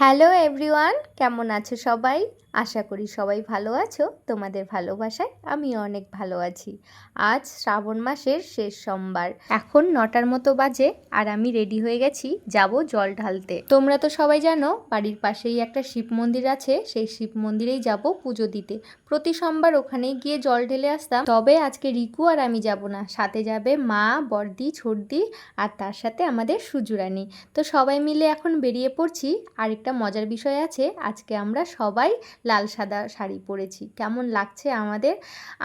Hello everyone, কেমন আছো সবাই? আশা করি সবাই ভালো আছো, তোমাদের ভালোবাসায় আমি অনেক ভালো আছি। আজ শ্রাবণ মাসের শেষ সোমবার। এখন নটার মতো বাজে আর আমি রেডি হয়ে গেছি, যাব জল ঢালতে। তোমরা তো সবাই জানো, বাড়ির পাশেই একটা শিব মন্দির আছে, সেই শিব মন্দিরেই যাব পুজো দিতে। প্রতি সোমবার ওখানেই গিয়ে জল ঢেলে আসতাম। তবে আজকে রিকু আর আমি যাব না। সাথে যাবে মা, বর্দি, ছর্দি আর তার সাথে আমাদের সুজুরানি। তো সবাই মিলে এখন বেরিয়ে পড়ছি, আরেকটা মজার বিষয় আছে, আজকে আমরা সবাই লাল সাদা শাড়ি পরেছি। কেমন লাগছে আমাদের?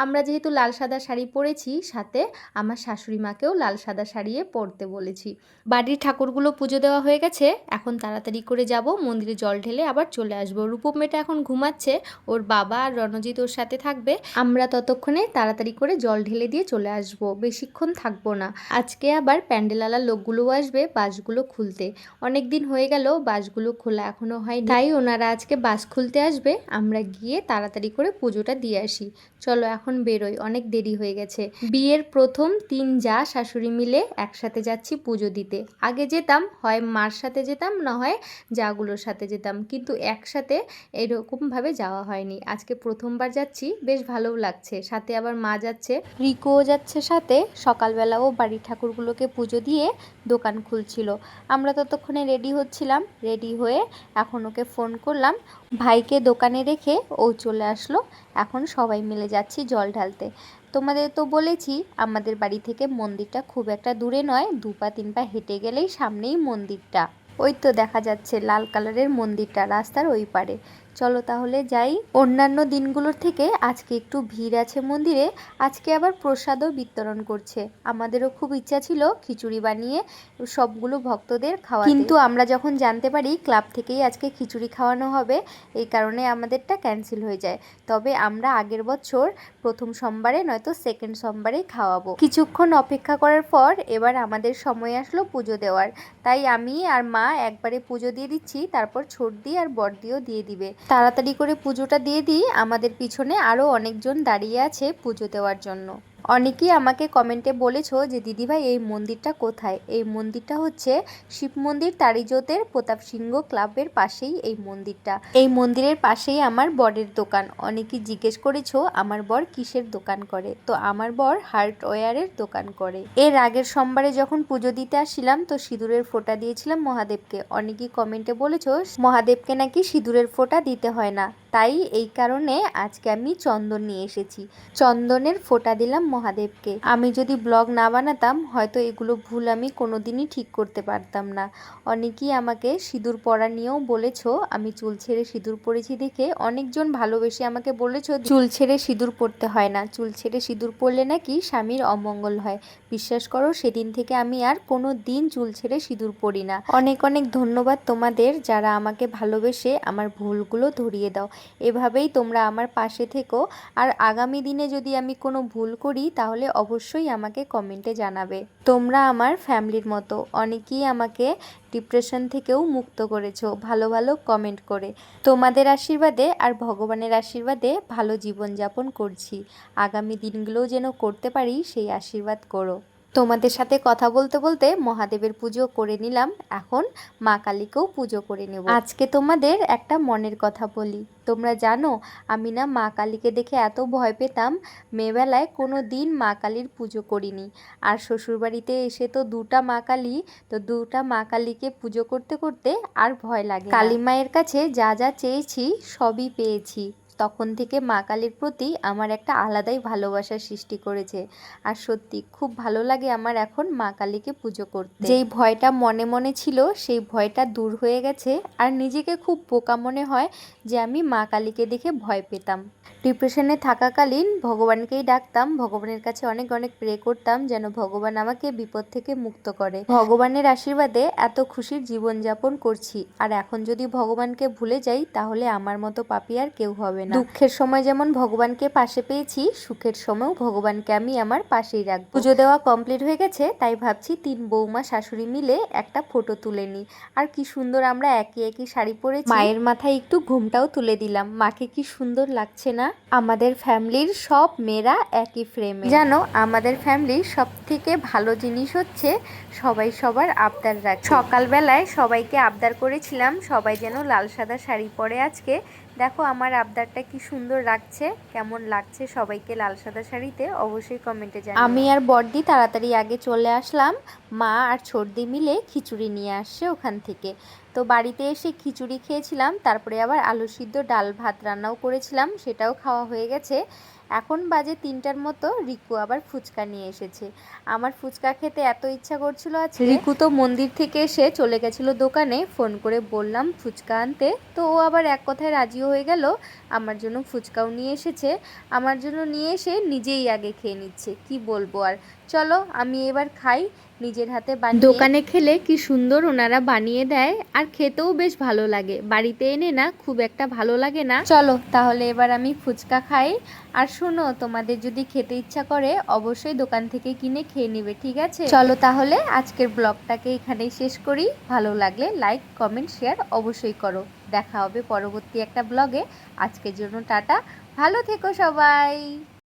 আমরা যেহেতু লাল সাদা শাড়ি পরেছি, সাথে আমার শাশুড়ি মাকেও লাল সাদা শাড়িয়ে পরতে বলেছি। বাড়ির ঠাকুরগুলো পুজো দেওয়া হয়ে গেছে, এখন তাড়াতাড়ি করে যাব, মন্দিরে জল ঢেলে আবার চলে আসব। রূপম মেয়েটা এখন ঘুমাচ্ছে, ওর বাবা আর রণজিৎ ওর সাথে থাকবে। আমরা ততক্ষণে তাড়াতাড়ি করে জল ঢেলে দিয়ে চলে আসব, বেশিক্ষণ থাকব না। আজকে আবার প্যান্ডেলালার লোকগুলোও আসবে বাসগুলো খুলতে। অনেক দিন হয়ে গেল বাসগুলো খোলা এখনও হয় তাই ওনারা আজকে বাস খুলতে আসবে। আমরা গিয়ে তাড়াতাড়ি করে পুজোটা দিয়ে আসি। চলো এখন বেরোই, অনেক দেরি হয়ে গেছে। বিয়ের প্রথম তিন যা শাশুড়ি মিলে একসাথে যাচ্ছি পুজো দিতে। আগে যেতাম, হয় মার সাথে যেতাম, না হয় যাগুলোর সাথে যেতাম। কিন্তু একসাথে এরকমভাবে যাওয়া হয়নি। আজকে প্রথমবার যাচ্ছি, বেশ ভালোও লাগছে। সাথে আবার মা যাচ্ছে, রিকোও যাচ্ছে সাথে। সকালবেলাও বাড়ির ঠাকুরগুলোকে পুজো দিয়ে দোকান খুলছিল। আমরা ততক্ষণে রেডি হচ্ছিলাম। রেডি হয়ে এখন ওকে ফোন করলাম। ভাইকে দোকানে রেখে ও চলে আসলো। এখন সবাই মিলে যাচ্ছি জল ঢালতে। তোমাদের তো বলেছি, আমাদের বাড়ি থেকে মন্দিরটা খুব একটা দূরে নয়, দু পা তিন পা হেঁটে গেলেই সামনেই মন্দিরটা। ওই তো দেখা যাচ্ছে লাল কালারের মন্দিরটা রাস্তার ওই পারে। চলো তাহলে যাই। অন্যান্য দিনগুলোর থেকে আজকে একটু ভিড় আছে মন্দিরে, আজকে আবার প্রসাদও বিতরণ করছে। আমাদেরও খুব ইচ্ছা ছিল খিচুড়ি বানিয়ে সবগুলো ভক্তদের খাওয়া কিন্তু আমরা যখন জানতে পারি ক্লাব থেকেই আজকে খিচুড়ি খাওয়ানো হবে, এই কারণে আমাদেরটা ক্যান্সেল হয়ে যায়। তবে আমরা আগের বছর প্রথম সোমবারে নয়তো সেকেন্ড সোমবারে খাওয়াবো। কিছুক্ষণ অপেক্ষা করার পর এবার আমাদের সময় আসলো পুজো দেওয়ার। তাই আমি আর মা একবারে পুজো দিয়ে দিচ্ছি, তারপর ছোটদি আর বড়দিও দিয়ে দিবে। তাড়াতাড়ি করে পুজোটা দিয়ে দিই। আমাদের পিছনে আরও অনেকজন দাঁড়িয়ে আছে পুজো দেওয়ার জন্য। অনেকেই আমাকে কমেন্টে বলেছ যে, দিদিভাই, এই মন্দিরটা কোথায়? এই মন্দিরটা হচ্ছে শিব মন্দির তারিজোতের প্রতাপ সিংহ ক্লাবের পাশেই এই মন্দিরটা। এই মন্দিরের পাশেই আমার বরের দোকান। অনেকেই জিজ্ঞেস করেছ, আমার বর কিসের দোকান করে? তো আমার বর হার্ডওয়্যারের দোকান করে। এর আগের সোমবারে যখন পুজো দিতে আসছিলাম, তো সিঁদুরের ফোঁটা দিয়েছিলাম মহাদেবকে। অনেকেই কমেন্টে বলেছ, মহাদেবকে নাকি সিঁদুরের ফোঁটা দিতে হয় না। তাই এই কারণে আজকে আমি চন্দন নিয়ে এসেছি। চন্দনের ফোঁটা দিলাম মহাদেবকে। আমি যদি ব্লগ না বানাতাম, হয়তো এগুলো ভুল আমি কোনোদিনই ঠিক করতে পারতাম না। অনেকেই আমাকে সিঁদুর পরা নিয়েও বলেছ, আমি চুল ছেড়ে সিঁদুর পরেছি দেখে অনেকজন ভালোবেসে আমাকে বলেছ চুল ছেড়ে সিঁদুর পরতে হয় না। চুল ছেড়ে সিঁদুর পরলে নাকি স্বামীর অমঙ্গল হয়। বিশ্বাস করো, সেদিন থেকে আমি আর কোনো দিন চুল ছেড়ে সিঁদুর পরি না। অনেক অনেক ধন্যবাদ তোমাদের যারা আমাকে ভালোবেসে আমার ভুলগুলো ধরিয়ে দাও। এভাবেই তোমরা আমার পাশে থেকো। আর আগামী দিনে যদি আমি কোনো ভুল করি তাহলে অবশ্যই আমাকে কমেন্টে জানাবে। তোমরা আমার ফ্যামিলির মতো, অনেকেই আমাকে ডিপ্রেশন থেকেও মুক্ত করেছ, ভালো ভালো কমেন্ট করে। তোমাদের আশীর্বাদে আর ভগবানের আশীর্বাদে ভালো জীবনযাপন করছি। আগামী দিনগুলোও যেন করতে পারি, সেই আশীর্বাদ করো। তোমাদের সাথে কথা বলতে বলতে মহাদেবের পুজো করে নিলাম। এখন মা কালীকেও পুজো করে নেব। আজকে তোমাদের একটা মনের কথা বলি। তোমরা জানো, আমি না মা কালীকে দেখে এত ভয় পেতাম, মেয়েবেলায় কোনো দিন মা কালীর পুজো করিনি। আর শ্বশুরবাড়িতে এসে তো দুটা মা কালী, তো দুটা মা কালীকে পুজো করতে করতে আর ভয় লাগে কালী মায়ের কাছে যা যা চেয়েছি সবই পেয়েছি। তখন থেকে মা কালীর প্রতি আমার একটা আলাদাই ভালোবাসার সৃষ্টি করেছে। আর সত্যি খুব ভালো লাগে আমার এখন মা কালীকে পুজো করতে। যেই ভয়টা মনে মনে ছিল, সেই ভয়টা দূর হয়ে গেছে। আর নিজেকে খুব বোকা মনে হয় যে আমি মা কালীকে দেখে ভয় পেতাম। ডিপ্রেশনে থাকাকালীন ভগবানকেই ডাকতাম। ভগবানের কাছে অনেক অনেক প্রে করতাম যেন ভগবান আমাকে বিপদ থেকে মুক্ত করে। ভগবানের আশীর্বাদে এত খুশির জীবনযাপন করছি। আর এখন যদি ভগবানকে ভুলে যাই, তাহলে আমার মতো পাপি আর কেউ হবে না। দুঃখের সময় যেমন ভগবানকে পাশে পেয়েছি সুখের সময়ও ভগবানকে আমি আমার পাশেই রাখব। পুজো দেওয়া কমপ্লিট হয়ে গেছে তাই ভাবছি তিন বৌমা শাশুড়ি মিলে একটা ফটো তুলে নিই। আর কি সুন্দর আমরা একই একই শাড়ি পরে মায়ের মাথায় একটু ঘুমটাও তুলে দিলাম। মাকে কি সুন্দর লাগছে না? আমাদের ফ্যামিলির সব মেয়েরা একই ফ্রেমে জানো আমাদের ফ্যামিলির সব থেকে ভালো জিনিস হচ্ছে সবাই সবার আবদার রাখে। সকালবেলায় সবাইকে আবদার করেছিলাম সবাই যেন লাল সাদা শাড়ি পরে আজকে দেখো আমার আবদারটা কি সুন্দর লাগছে, কেমন লাগছে সবাইকে লাল সাদা শাড়িতে অবশ্যই কমেন্টে জানাও। আমি আর বড়দি তাড়াতাড়ি আগে চলে আসলাম, মা আর ছর্দি মিলে খিচুড়ি নিয়ে আসছে ওখান থেকে। তো বাড়িতে এসে খিচুড়ি খেয়েছিলাম, তারপরে আবার আলু সিদ্ধ ডাল ভাত রান্নাও করেছিলাম, সেটাও খাওয়া হয়ে গেছে। এখন বাজে তিনটার মতো, রিকু আবার ফুচকা নিয়ে এসেছে। আমার ফুচকা খেতে এত ইচ্ছা করছিল আজকে। রিকু তো মন্দির থেকে এসে চলে গেছিল দোকানে, ফোন করে বললাম ফুচকা আনতে। তো ও আবার এক কথায় রাজিও হয়ে গেল, আমার জন্য ফুচকাও নিয়ে এসেছে। আমার জন্য নিয়ে এসে নিজেই আগে খেয়ে নিচ্ছে, কি বলব আর। চলো, আমি এবার খাই। নিজের হাতে বানিয়ে দোকানে খেলে কি সুন্দর ওনারা বানিয়ে দেয় আর খেতেও বেশ ভালো লাগে। বাড়িতে এনে না খুব একটা ভালো লাগে না। চলো তাহলে এবার আমি ফুচকা খাই। আর শোনো তোমাদের যদি খেতে ইচ্ছা করে অবশ্যই দোকান থেকে কিনে খেয়ে নিবে ঠিক আছে? চলো তাহলে আজকের ব্লগটাকে এখানেই শেষ করি। ভালো লাগলে লাইক কমেন্ট শেয়ার অবশ্যই করো। দেখা হবে পরবর্তী একটা ব্লগে। আজকের জন্য টাটা। ভালো থেকো সবাই।